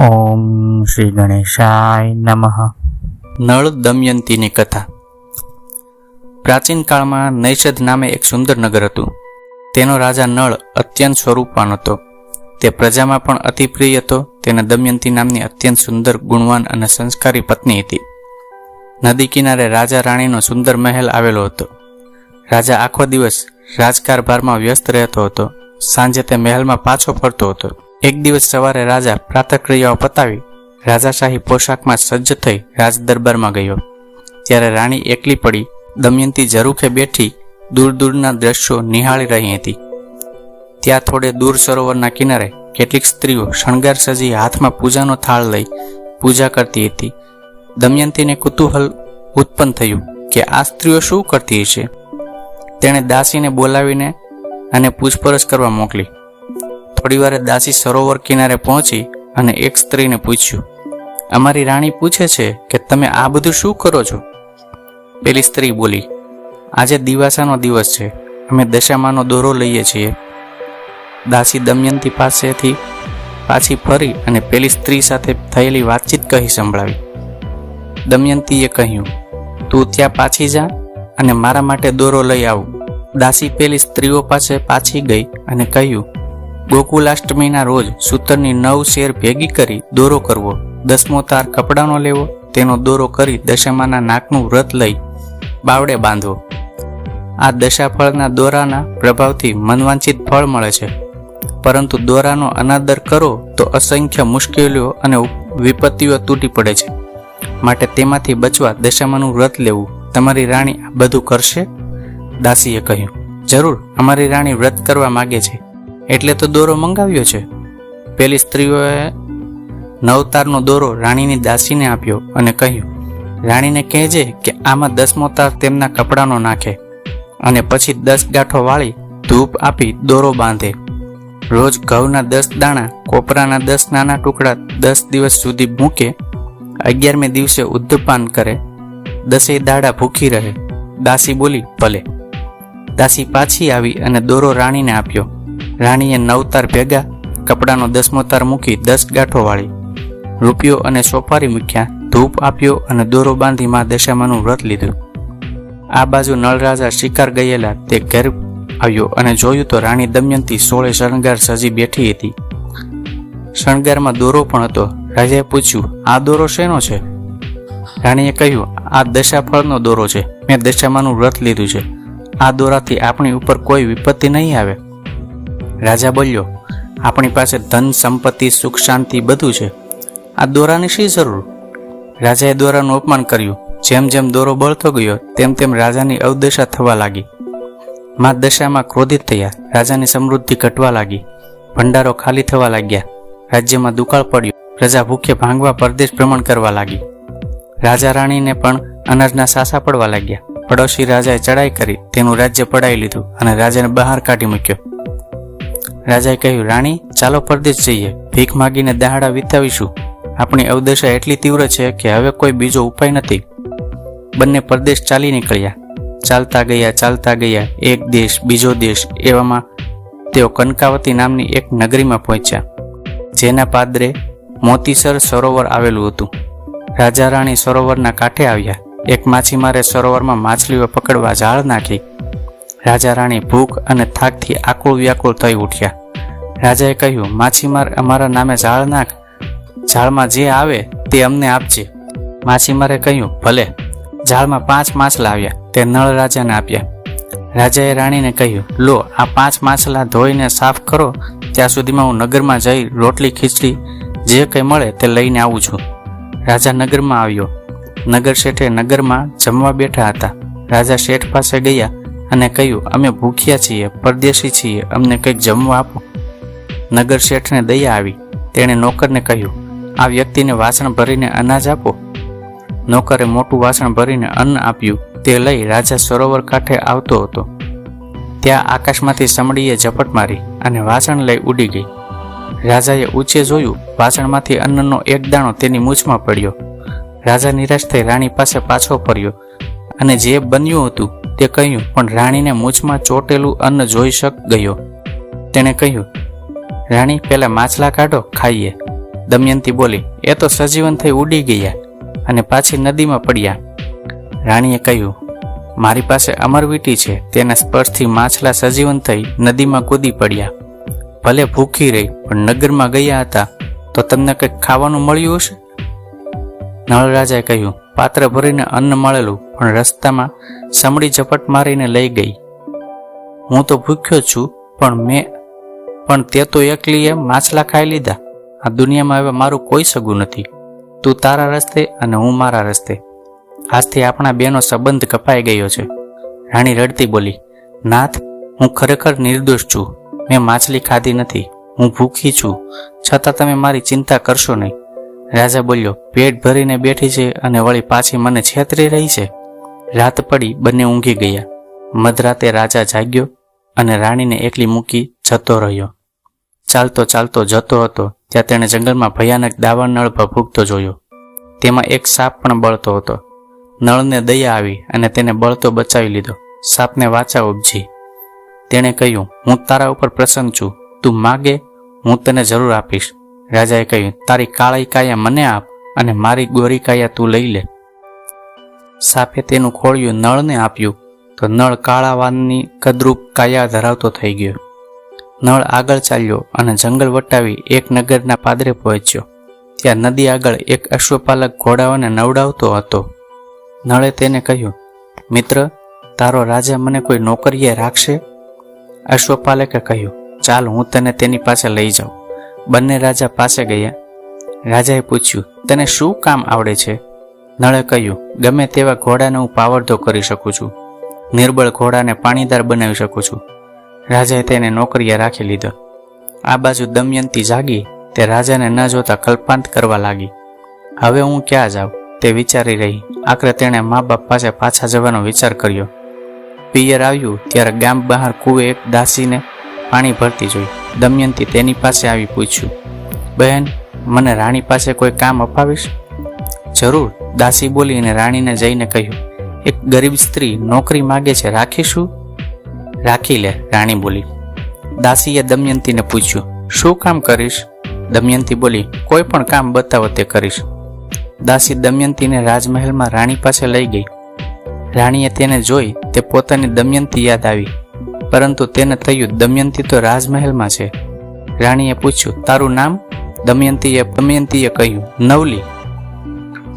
ઓમ શ્રી ગણેશાય નમઃ. નળ દમયંતીની કથા. પ્રાચીન કાળમાં નૈષદ નામે એક સુંદર નગર હતું. તેનો રાજા નળ અત્યંત સ્વરૂપવાન હતો. તે પ્રજામાં પણ અતિ પ્રિય હતો. તેને દમયંતી નામની અત્યંત સુંદર, ગુણવાન અને સંસ્કારી પત્ની હતી. નદી કિનારે રાજા રાણીનો સુંદર મહેલ આવેલો હતો. રાજા આખો દિવસ રાજકારભારમાં વ્યસ્ત રહેતો હતો. સાંજે તે મહેલમાં પાછો ફરતો હતો. એક દિવસ સવારે રાજા પ્રાતક્રિયાઓ પતાવી રાજાશાહી પોશાકમાં સજ્જ થઈ રાજ દરબારમાં ગયો. ત્યારે રાણી એકલી પડી, દમયંતી ઝરૂખે બેઠી દૂર દૂરના દ્રશ્યો નિહાળી રહી હતી. ત્યાં થોડે દૂર સરોવરના કિનારે કેટલીક સ્ત્રીઓ શણગાર સજી હાથમાં પૂજાનો થાળ લઈ પૂજા કરતી હતી. દમયંતીને કુતૂહલ ઉત્પન્ન થયું કે આ સ્ત્રીઓ શું કરતી હશે? તેણે દાસીને બોલાવીને અને પૂછપરછ કરવા મોકલી. થોડીવારે દાસી સરોવર કિનારે પહોંચી અને એક સ્ત્રીને પૂછ્યું, અમારી રાણી પૂછે છે કે તમે આ બધું શું કરો છો? પેલી સ્ત્રી બોલી, આજે દિવાસાનો દિવસ છે. અમે દશામાનો દોરો લઈએ છીએ. દાસી દમયંતી પાસેથી પાછી ફરી અને પેલી સ્ત્રી સાથે થયેલી વાતચીત કહી સંભળાવી. દમયંતીએ કહ્યું, તું ત્યાં પાછી જા અને મારા માટે દોરો લઈ આવ. દાસી પેલી સ્ત્રીઓ પાસે પાછી ગઈ અને કહ્યું ગોકુલાષ્ટમીના રોજ સૂતરની નવ શેર ભેગી કરી દોરો કરવો. દસમો તાર કપડાનો લેવો. તેનો દોરો કરી દશામાના નાકનું વ્રત લઈ બાવડે બાંધવો. આ દશાફળના દોરાના પ્રભાવથી મનવાંછિત ફળ મળે છે. પરંતુ દોરાનો અનાદર કરો તો અસંખ્ય મુશ્કેલીઓ અને વિપત્તિઓ તૂટી પડે છે. માટે તેમાંથી બચવા દશામાનું વ્રત લેવું. તમારી રાણી આ બધું કરશે? દાસીએ કહ્યું. જરૂર, અમારી રાણી વ્રત કરવા માગે છે. એટલે તો દોરો મંગાવ્યો છે. પેલી સ્ત્રીઓએ નવતારનો દોરો રાણીની દાસીને આપ્યો અને કહ્યું, રાણીને કહેજે કે આમાં દસમો તાર તેમના કપડાનો નાખે અને પછી દસ ગાંઠો વાળી ધૂપ આપી દોરો બાંધે. રોજ ઘઉંના દસ દાણા, કોપરાના દસ નાના ટુકડા દસ દિવસ સુધી મૂકે, અગિયારમે દિવસે ઉદ્ધપાન કરે દસેય દાડા ભૂખી રહે. દાસી બોલી, ભલે. દાસી પાછી આવી અને દોરો રાણીને આપ્યો. રાણીએ નવ તાર ભેગા કપડાનો દસમો તાર મૂકી દસ ગાંઠો વાળી. રૂપિયો અને સોપારી મૂક્યા, ધૂપ આપ્યો અને દોરો બાંધી માં દશામાનું વ્રત લીધું. આ બાજુ નળરાજા શિકાર ગયેલા તે ઘેર આવ્યો અને જોયું તો રાણી દમયંતી સોળે શણગાર સજી બેઠી હતી. શણગારમાં દોરો પણ હતો. રાજાએ પૂછ્યું, આ દોરો શેનો છે? રાણીએ કહ્યું, આ દશાફળનો દોરો છે. મેં દશામાનું વ્રત લીધું છે. આ દોરાથી આપણી ઉપર કોઈ વિપત્તિ નહીં આવે. રાજા બોલ્યો, આપણી પાસે ધન, સંપત્તિ, સુખ, શાંતિ બધું છે. આ દોરાની શી જરૂર? રાજાએ દોરાનું અપમાન કર્યું. જેમ જેમ દોરો બળતો ગયો, તેમ તેમ રાજાની અવદશા થવા લાગી. મા દશામાં ક્રોધિત થયા. રાજાની સમૃદ્ધિ ઘટવા લાગી. ભંડારો ખાલી થવા લાગ્યા. રાજ્યમાં દુકાળ પડ્યો. પ્રજા ભૂખે ભાંગવા પરદેશ ભ્રમણ કરવા લાગી. રાજા રાણીને પણ અનાજના સાસા પડવા લાગ્યા. પડોશી રાજાએ ચડાઈ કરી, તેનું રાજ્ય પડાવી લીધું અને રાજાને બહાર કાઢી મૂક્યો. રાજાએ કહ્યું, રાણી, ચાલો પરદેશ જઈએ. ભીખ માગીને દહાડા વિતાવીશું. આપણી અવદશા એટલી તીવ્ર છે કે હવે કોઈ બીજો ઉપાય નથી. બંને પરદેશ ચાલી નીકળ્યા. ચાલતા ગયા ચાલતા ગયા. એક દેશ, બીજો દેશ. એવામાં તેઓ કનકાવતી નામની એક નગરીમાં પહોંચ્યા, જેના પાદરે મોતીસર સરોવર આવેલું હતું. રાજા રાણી સરોવરના કાંઠે આવ્યા. એક માછીમારે સરોવરમાં માછલીઓ પકડવા જાળ નાખી. રાજા રાણી ભૂખ અને થાકથી આકુળ વ્યાકુળ થઈ ઉઠ્યા. રાજાએ કહ્યું, માછીમાર અમારા નામે ઝાડ નાખ. ઝાડમાં જે આવે તે અમને આપજે. માછીમારે કહ્યું, ભલે. ઝાડમાં પાંચ માછલા આવ્યા, તે નળ રાજાને આપ્યા. રાજાએ રાણીને કહ્યું, લો, આ પાંચ માછલા ધોઈને સાફ કરો. ત્યાં સુધીમાં હું નગરમાં જઈ રોટલી, ખીચડી, જે કંઈ મળે તે લઈને આવું છું. રાજા નગરમાં આવ્યો. નગર શેઠે નગરમાં જમવા બેઠા હતા. રાજા શેઠ પાસે ગયા. અને કહ્યું, અમે ભૂખ્યા છીએ, પરદેશી છીએ, અમને કંઈક જમવા આપો. નગર શેઠને દયા આવી. તેણે નોકરને કહ્યું, આ વ્યક્તિને વાસણ ભરીને અનાજ આપો. નોકરે મોટું વાસણ ભરીને અન્ન આપ્યું. તે લઈ રાજા સરોવર કાંઠે આવતો હતો. ત્યાં આકાશમાંથી સમડીએ ઝપટ મારી અને વાસણ લઈ ઉડી ગઈ. રાજાએ ઊંચે જોયું, વાસણમાંથી અન્નનો એક દાણો તેની મૂછમાં પડ્યો. રાજા નિરાશ થઈ રાણી પાસે પાછો ફર્યો. અને જે બન્યું હતું તે કહ્યું, પણ રાણીને મૂછમાં ચોટેલું અન્ન જોઈ શક ગયો. તેણે કહ્યું, રાણી, પહેલાં માછલા કાઢો, ખાઈએ. દમયંતી બોલી, એ તો સજીવન થઈ ઉડી ગયા અને પાછી નદીમાં પડ્યા. રાણીએ કહ્યું, મારી પાસે અમરવીટી છે, તેના સ્પર્શથી માછલા સજીવન થઈ નદીમાં કૂદી પડ્યા. ભલે ભૂખી રહી, પણ નગરમાં ગયા હતા, તો તમને કંઈક ખાવાનું મળ્યું હશે? નળરાજાએ કહ્યું, પાત્ર ભરીને અન્ન મળેલું પણ રસ્તામાં સમડી ઝપટ મારીને લઈ ગઈ. હું તો ભૂખ્યો છું, પણ મેં, પણ તે તો એકલીએ માછલા ખાઈ લીધા. આ દુનિયામાં હવે મારું કોઈ સગું નથી. તું તારા રસ્તે અને હું મારા રસ્તે. આજથી આપણા બેનો સંબંધ કપાઈ ગયો છે. રાણી રડતી બોલી, નાથ, હું ખરેખર નિર્દોષ છું. મેં માછલી ખાધી નથી. હું ભૂખી છું. છતાં તમે મારી ચિંતા કરશો નહીં. રાજા બોલ્યો, પેટ ભરીને બેઠી છે અને વળી પાછી મને છેતરી રહી છે. રાત પડી બંને ઊંઘી ગયા. મધરાતે રાજા જાગ્યો અને રાણીને એકલી મૂકી જતો રહ્યો. ચાલતો ચાલતો જતો હતો, ત્યાં તેણે જંગલમાં ભયાનક દાવા નળ ભભૂકતો જોયો. તેમાં એક સાપ પણ બળતો હતો. નળને દયા આવી અને તેને બળતો બચાવી લીધો. સાપને વાચા ઉપજી. તેણે કહ્યું, હું તારા ઉપર પ્રસન્ન છું. તું માગે, હું તને જરૂર આપીશ. રાજાએ કહ્યું, તારી કાળી કાયા મને આપ અને મારી ગોરી કાયા તું લઈ લે. સાપે તેનું ખોળિયું નળને આપ્યું તો નળ કાળા વાનની કદરૂપ કાયા ધરાવતો થઈ ગયો. નળ આગળ ચાલ્યો અને જંગલ વટાવી એક નગરના પાદરે પહોંચ્યો. ત્યાં નદી આગળ એક અશ્વપાલક ઘોડાઓને નવડાવતો હતો. નળે તેને કહ્યું, મિત્ર, તારો રાજા મને કોઈ નોકરીએ રાખશે? અશ્વપાલકે કહ્યું, ચાલ, હું તને તેની પાસે લઈ જાઉં. બંને રાજા પાસે ગયા. રાજાએ પૂછ્યું, તને શું કામ આવડે છે? નળે કહ્યું, ગમે તેવા ઘોડાને હું પાવરધો કરી શકું છું. નિર્બળ ઘોડાને પાણીદાર બનાવી શકું છું. રાજાએ તેને નોકરીએ રાખી લીધો. આ બાજુ દમયંતી જાગી, તે રાજાને ન જોતા કલ્પાંત કરવા લાગી. હવે હું ક્યાં જાઉં? તે વિચારી રહી. આખરે તેણે મા બાપ પાસે પાછા જવાનો વિચાર કર્યો. પિયર આવ્યું, ત્યારે ગામ બહાર કૂવે એક દાસીને પાણી ભરતી જોઈ. દમયંતી તેની પાસે આવી પૂછ્યું, બહેન, મને રાણી પાસે કોઈ કામ અપાવીશ? જરૂર દાસી બોલી અને રાણીને જઈને કહ્યું, એક ગરીબ સ્ત્રી નોકરી માગે છે રાખીશું રાખી લે, રાણી બોલી. દાસીએ દમયંતીને પૂછ્યું, શું કામ કરીશ? દમયંતી બોલી, કોઈ પણ કામ બતાવો તે કરીશ. દાસી દમયંતીને રાજમહેલમાં રાણી પાસે લઈ ગઈ. રાણીએ તેને જોઈ, તે પોતાની દમયંતી યાદ આવી. પરંતુ તેને થયું, દમયંતી તો રાજમહેલમાં છે. રાણીએ પૂછ્યું, તારું નામ? દમયંતીએ દમયંતીએ કહ્યું, નવલી.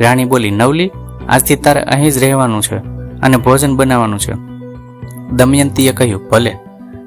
રાણી બોલી, નવલી, આજથી તારે અહીં જ રહેવાનું છે અને ભોજન બનાવવાનું છે. દમયંતીએ કહ્યું, ભલે.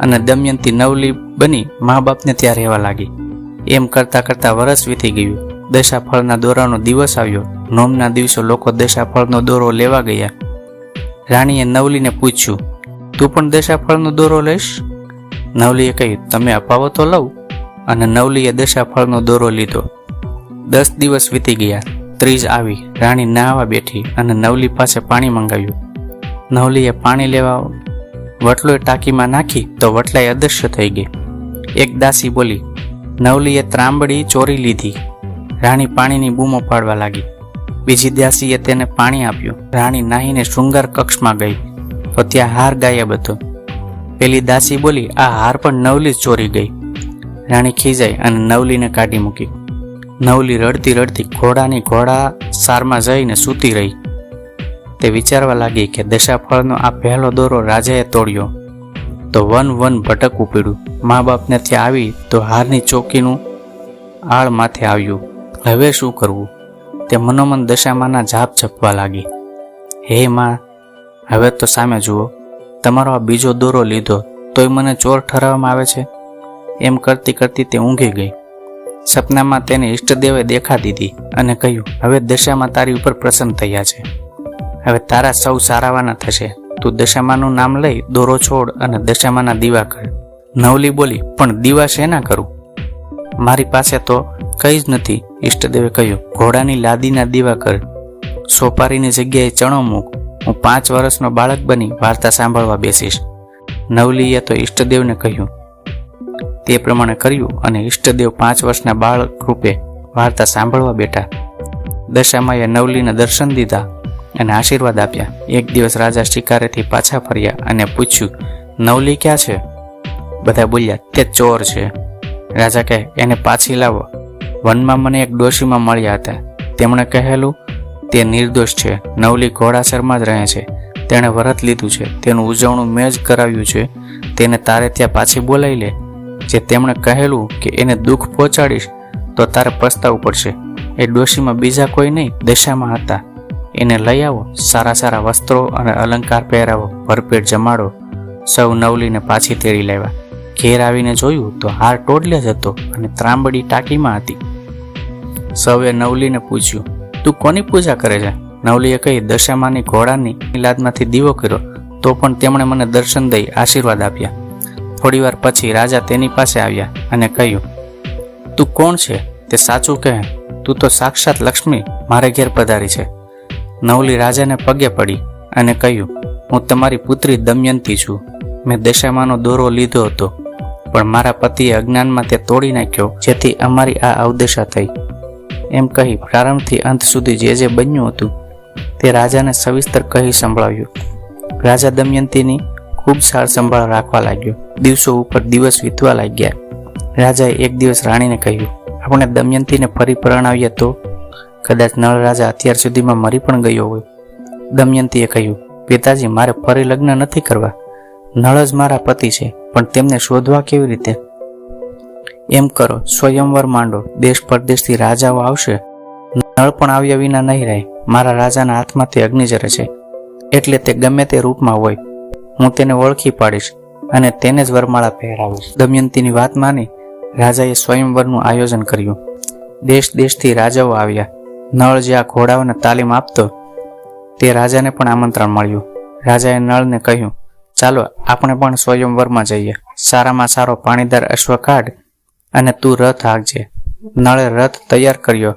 અને દમયંતી નવલી બની મા બાપને ત્યાં રહેવા લાગી. એમ કરતાં કરતાં વરસ વીતી ગયું. દશાફળના દોરાનો દિવસ આવ્યો. નોમના દિવસો લોકો દશાફળનો દોરો લેવા ગયા. રાણીએ નવલીને પૂછ્યું, તું પણ દશાફળનો દોરો લઈશ? નવલીએ કહ્યું, તમે અપાવો તો લઉં. અને નવલીએ દશાફળનો દોરો લીધો. દસ દિવસ વીતી ગયા. ત્રીજ આવી, રાણી નાહવા બેઠી અને નવલી પાસે પાણી મંગાવ્યું. નવલીએ પાણી લેવા વટલોએ ટાંકીમાં નાખી તો વટલાઈ અદૃશ્ય થઈ ગઈ. એક દાસી બોલી, નવલીએ ત્રાંબડી ચોરી લીધી. રાણી પાણીની બૂમો પાડવા લાગી. બીજી દાસીએ તેને પાણી આપ્યું. રાણી નાહીને શૃંગાર કક્ષમાં ગઈ, તો ત્યાં હાર ગાયબ હતો. પેલી દાસી બોલી, આ હાર પણ નવલી ચોરી ગઈ. રાણી ખીજાઈ અને નવલીને કાઢી મૂકી. નવલી રડતી રડતી ઘોડાની ઘોડા સારમાં જઈને સૂતી રહી. તે વિચારવા લાગી કે દશાફળનો આ પહેલો દોરો રાજાએ તોડ્યો. તો વન વન ભટકવું પડ્યું. મા બાપને ત્યાં આવી તો હારની ચોકીનું આળ માથે આવ્યું. હવે શું કરવું? તે મનોમન દશામાના જાપ જપવા લાગી. હે માં, હવે તો સામે જુઓ. તમારો આ બીજો દોરો લીધો, તોય મને ચોર ઠરાવવામાં આવે છે? એમ કરતી કરતી તે ઊંઘી ગઈ. સપનામાં તેને ઈષ્ટદેવે દેખા દીધી અને કહ્યું, હવે દશામાં તારી ઉપર પ્રસન્ન થયા છે. હવે તારા સૌ સારાવાના થશે. તું દશામાનું નામ લઈ દોરો છોડ અને દશામાના દીવા કર. નવલી બોલી, પણ દીવા શેના કરું? મારી પાસે તો કંઈ જ નથી, ઈષ્ટદેવે કહ્યું. ઘોડાની લાદીના દીવા કર. સોપારીની જગ્યાએ ચણો મૂક. હું પાંચ વર્ષનો બાળક બની વાર્તા સાંભળવા બેસીશ. નવલીએ તો ઈષ્ટદેવને કહ્યું તે પ્રમાણે કર્યું અને ઈષ્ટદેવ પાંચ વર્ષના બાળક રૂપે વાર્તા સાંભળવા બેઠા. દશામાએ નવલીને દર્શન દીધા અને આશીર્વાદ આપ્યા. એક દિવસ રાજા શિકારેથી પાછા ફર્યા અને પૂછ્યું, નવલી ક્યાં છે? બધા બોલ્યા, તે ચોર છે. રાજા કહે, એને પાછી લાવો. વનમાં મને એક ડોશીમાં મળ્યા હતા. તેમણે કહેલું, તે નિર્દોષ છે. નવલી ઘોડાસરમાં જ રહે છે. તેણે વરત લીધું છે. તેનું ઉજવણું મેં જ કરાવ્યું છે. તેને તારે ત્યાં પાછી બોલાવી લે. જે તેમણે કહેલું કે એને દુઃખ પહોંચાડીશ, તો તારે પસ્તાવું પડશે. એ ડોશીમાં બીજા કોઈ નહીં, દશામાં હતા. એને લઈ આવો, સારા સારા વસ્ત્રો અને અલંકાર પહેરાવો, ભરપેટ જમાડો. સૌ નવલીને પાછી તેડી લેવા. ઘેર આવીને જોયું તો હાર ટોડલે જ હતો અને ત્રાંબડી ટાંકીમાં હતી. સૌએ નવલીને પૂછ્યું, તું કોની પૂજા કરે છે? નવલીએ કહી, દશામાની ઘોડાની લાદમાંથી દીવો કર્યો, તો પણ તેમણે મને દર્શન દઈ આશીર્વાદ આપ્યા. થોડીવાર પછી રાજા તેની પાસે આવ્યા અને કહ્યું, તું કોણ છે? તે સાચું કહે. તું તો સાક્ષાત લક્ષ્મી. મારે ઘેર પધારી છે. નવલી રાજાને પગે પડી અને કહ્યું, હું તમારી પુત્રી દમયંતી છું. મેં દશામાનો દોરો લીધો હતો, પણ મારા પતિએ અજ્ઞાનમાં તે તોડી નાખ્યો, જેથી અમારી આ અવદશા થઈ. એમ કહી પ્રારંભથી અંત સુધી જે જે બન્યું હતું, તે રાજાને સવિસ્તર કહી સંભળાવ્યું. રાજા દમયંતીની ખૂબ સાર સંભાળ રાખવા લાગ્યો. દિવસો ઉપર દિવસ વીતવા લાગ્યા. રાજાએ એક દિવસ રાણીને કહ્યું આપણે દમયંતીને ફરી પરણાવીએ તો? કદાચ નળ રાજા અત્યાર સુધીમાં મરી પણ ગયો હોય. દમયંતીએ કહ્યું, પિતાજી, મારે ફરી લગ્ન નથી કરવા. નળ જ મારા પતિ છે, પણ તેમને શોધવા કેવી રીતે? એમ કરો, સ્વયંવર માંડો. દેશ પરદેશથી રાજાઓ આવશે. નળ પણ આવ્યા વિના નહીં રહે. મારા રાજાના હાથમાં તે અગ્નિ જરે છે. એટલે તે ગમે તે રૂપમાં હોય. હું તેને ઓળખી પાડીશ. અને તેને જ વરમાળા પહેરાવી દમયંતીની વાત માની રાજાએ સ્વયંવરનું આયોજન કર્યું. દેશ દેશથી રાજાઓ આવ્યા. નળ જે આ ઘોડાઓને તાલીમ આપતો, તે રાજાને પણ આમંત્રણ મળ્યું. રાજાએ નળને કહ્યું, ચાલો, આપણે પણ સ્વયંવરમાં જઈએ. સારામાં સારો પાણીદાર અશ્વ કાઢ અને તું રથ હાંકજે. નળે રથ તૈયાર કર્યો.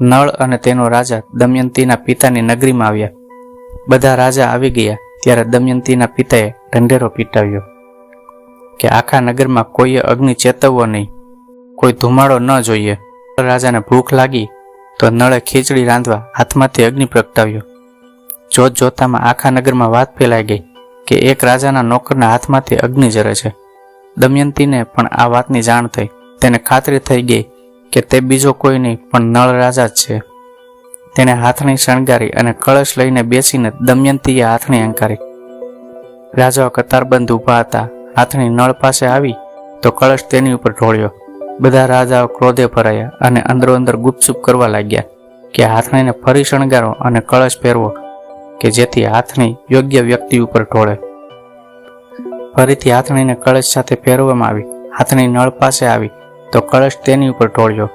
નળ અને તેનો રાજા દમયંતીના પિતાની નગરીમાં આવ્યા. બધા રાજા આવી ગયા, ત્યારે દમયંતીના પિતાએ ઢંઢેરો પીટાવ્યો. કે આખા નગરમાં કોઈએ અગ્નિ ચેતવવો નહીં. કોઈ ધુમાડો ન જોઈએ. રાજાને ભૂખ લાગી તો નળે ખીચડી રાંધવા હાથમાંથી અગ્નિ પ્રગટાવ્યો. જોત જોતામાં આખા નગરમાં વાત ફેલાઈ ગઈ કે એક રાજાના નોકરના હાથમાંથી અગ્નિ જરે છે. દમયંતીને પણ આ વાતની જાણ થઈ. તેને ખાતરી થઈ ગઈ કે તે બીજો કોઈ નહીં, પણ નળ રાજા જ છે. તેણે હાથણી શણગારી અને કળશ લઈને બેસીને દમયંતીએ હાથણી અંકારી રાજાઓ કતારબંધ ઊભા હતા. હાથણી નળ પાસે આવી તો કળશ તેની ઉપર ઢોળ્યો. બધા રાજાઓ ક્રોધે ભરાયા અને અંદરો અંદર ગુપચુપ કરવા લાગ્યા કે હાથણીને ફરી શણગારો અને કળશ પહેરવો, કે જેથી હાથણી યોગ્ય વ્યક્તિ ઉપર ઢોળે. ફરીથી હાથણીને કળશ સાથે ફેરવવામાં આવી, હાથણી નળ પાસે આવી તો કળશ તેની ઉપર ઢોળ્યો.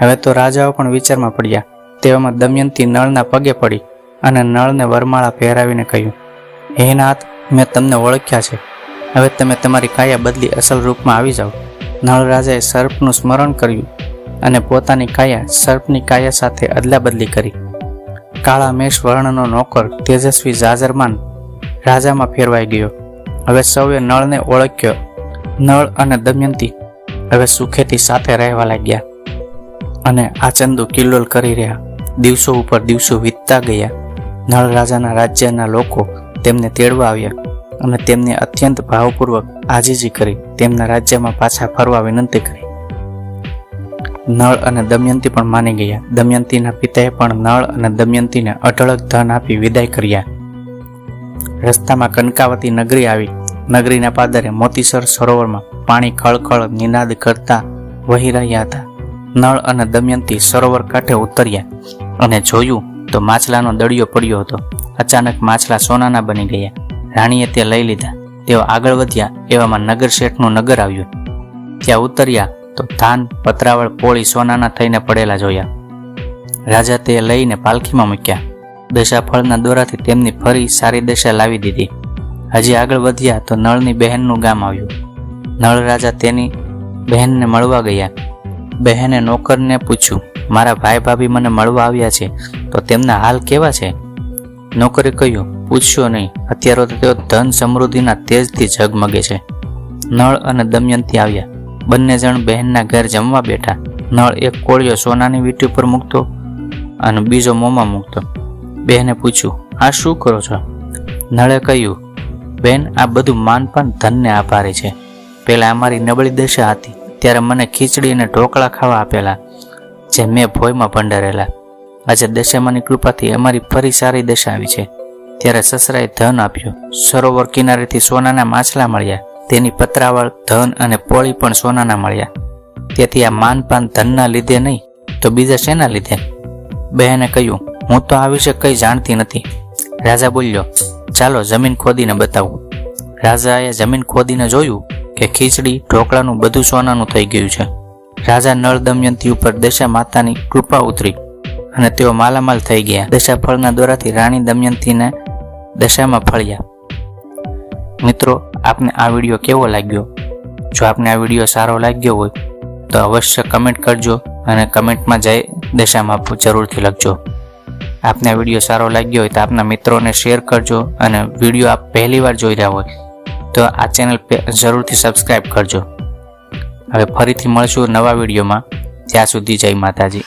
હવે તો રાજાઓ પણ વિચારમાં પડ્યા, તેવામાં દમયંતી નળના પગે પડી અને નળને વરમાળા પહેરાવીને કહ્યું, હે નાથ, મેં તમને ઓળખ્યા છે. હવે તમે તમારી કાયા બદલી અસલ રૂપમાં આવી જાઓ. નળરાજાએ સર્પનું સ્મરણ કર્યું અને પોતાની કાયા સર્પની કાયા સાથે અદલા બદલી કરી. કાળા મેષ વર્ણનો નોકર તેજસ્વી જાજરમાન રાજામાં ફેરવાઈ ગયો. હવે સૌએ નળને ઓળખ્યો. નળ અને દમયંતી હવે સુખેથી સાથે રહેવા લાગ્યા અને આ ચંદુ કિલ્લોલ કરી રહ્યા. દિવસો ઉપર દિવસો વીતતા ગયા. નળ રાજાના રાજ્યના લોકો તેમને તેડવા આવ્યા. અને તેમને અત્યંત ભાવપૂર્વક આજીજી કરી, તેમના રાજ્યમાં પાછા ફરવા વિનંતી કરી. નળ અને દમયંતી પણ માની ગયા. દમયંતીના પિતાએ પણ નળ અને દમયંતીને અઢળક ધન આપી વિદાય કર્યા. રસ્તામાં કનકાવતી નગરી આવી. નગરીના પાદરે મોતીસર સરોવરમાં પાણી ખળખળ નિનાદ કરતા વહી રહ્યા હતા. નળ અને દમયંતી સરોવર કાંઠે ઉતર્યા અને જોયું તો માછલાનો દડિયો પડ્યો હતો. અચાનક માછલા સોનાના બની ગયા. રાણીએ તે લઈ લીધા. તેઓ આગળ વધ્યા. એવામાં નગર શેઠનું નગર આવ્યું. ત્યાં ઉતર્યા તો ધાન, પતરાવળ, પોળી સોનાના થઈને પડેલા જોયા. રાજા તે લઈને પાલખીમાં મૂક્યા. દશાફળના દોરાથી તેમની ફરી સારી દશા લાવી દીધી. હજી આગળ વધ્યા તો નળની બહેનનું ગામ આવ્યું. નળ રાજા તેની બહેનને મળવા ગયા. બહેને નોકરને પૂછ્યું, મારા ભાઈ ભાભી મને મળવા આવ્યા છે, તો તેમના હાલ કેવા છે? નોકરે કહ્યું પૂછશો નહીં. અત્યારે તો તેઓ ધન સમૃદ્ધિના તેજથી ઝગમગે છે. નળ અને દમયંતી આવ્યા. બંને જણ બહેનના ઘેર જમવા બેઠા. નળ એક કોળિયો સોનાની વીંટી ઉપર મૂકતો અને બીજો મોંમાં મૂકતો. બહેને પૂછ્યું, આ શું કરો છો? નળે કહ્યું, બેન, આ બધું માન પણ ધનને આભારી છે. પહેલાં અમારી નબળી દશા હતી. ત્યારે મને ખીચડી અને ઢોકળા ખાવા આપેલા, જે મેં ભોયમાં ભંડારેલા. આજે દશામાની કૃપાથી અમારી ફરી સારી દશા આવી છે. ત્યારે સસરાએ ધન આપ્યું. સરોવર કિનારેથી સોનાના માછલા મળ્યા. તેની પતરાવળ, ધન અને પોળી પણ સોનાના મળ્યા. તેથી આ માનપાન ધનના લીધે નહીં, તો બીજા શેના લીધે? બહેને કહ્યું, હું તો આ વિશે કંઈ જાણતી નથી. રાજા બોલ્યો, ચાલો જમીન ખોદીને બતાવું. રાજાએ જમીન ખોદીને જોયું કે ખીચડી, ઢોકળાનું બધું સોનાનું થઈ ગયું છે. રાજા નળ દમયંતી ઉપર દશા માતાની કૃપા ઉતરી અને તેઓ માલામાલ થઈ ગયા. દશા ફળના દોરાથી રાણી દમયંતીને દશામાં ફળ્યા. મિત્રો, આપને આ વીડિયો કેવો લાગ્યો? જો આપને આ વીડિયો સારો લાગ્યો હોય, તો અવશ્ય કમેન્ટ કરજો અને કમેન્ટમાં જય દશામાં જરૂરથી લખજો. આપને આ વીડિયો સારો લાગ્યો હોય તો આપના મિત્રોને શેર કરજો અને વીડિયો આપ પહેલીવાર જોઈ રહ્યા હોય, તો આ ચેનલ જરૂરથી સબસ્ક્રાઈબ કરજો. હવે ફરીથી મળશું નવા વિડીયોમાં. ત્યાં સુધી જય માતાજી.